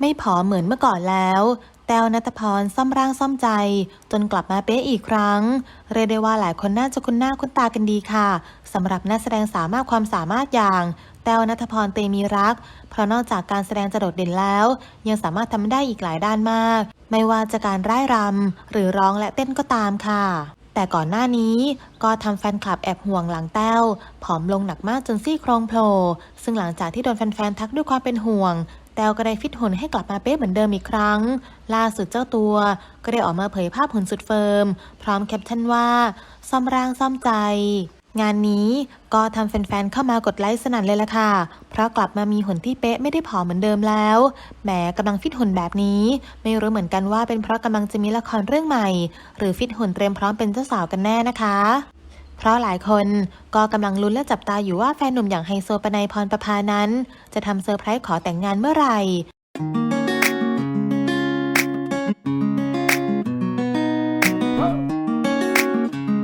ไม่ผอมเหมือนเมื่อก่อนแล้ว แต้วนัทพรซ่อมร่างซ่อมใจ จนกลับมาเป๊ะอีกครั้ง เรียกได้ว่าหลายคนน่าจะคุ้นหน้าคุ้นตากันดีค่ะสำหรับนักแสดงสามารถความสามารถอย่างแต้วนัทพรเตมีรัก เพราะนอกจากการแสดงจะโดดเด่นแล้ว ยังสามารถทำได้อีกหลายด้านมาก ไม่ว่าจะการร่ายรำหรือร้องและเต้นก็ตามค่ะ แต่ก่อนหน้านี้ก็ทำแฟนคลับแอบห่วงหลังแต้วผอมลงหนักมากจนซี่โครงโผล่ซึ่งหลังจากที่โดนแฟนๆทักด้วยความเป็นห่วง แต้วก็ได้ฟิตหุ่นให้กลับมาเป๊ะเหมือนเดิมอีกครั้ง ล่าสุดเจ้าตัวก็ได้ออกมาเผยภาพหุ่นสุดเฟิร์ม พร้อมแคปชั่นว่า ซ่อมร่างซ่อมใจ งานนี้ก็ทำแฟนๆเข้ามากดไลค์สนั่นเลยล่ะค่ะ เพราะกลับมามีหุ่นที่เป๊ะไม่ได้ผอมเหมือนเดิมแล้ว แหมกำลังฟิตหุ่นแบบนี้ ไม่รู้เหมือนกันว่าเป็นเพราะกำลังจะมีละครเรื่องใหม่ หรือฟิตหุ่นเตรียมพร้อมเป็นเจ้าสาวกันแน่นะคะ เพราะหลายคนก็กำลังลุ้นและจับตาอยู่ว่าแฟนหนุ่มอย่างไฮโซปนัยพรประพานั้น จะทำเซอร์ไพรส์ขอแต่งงานเมื่อไหร่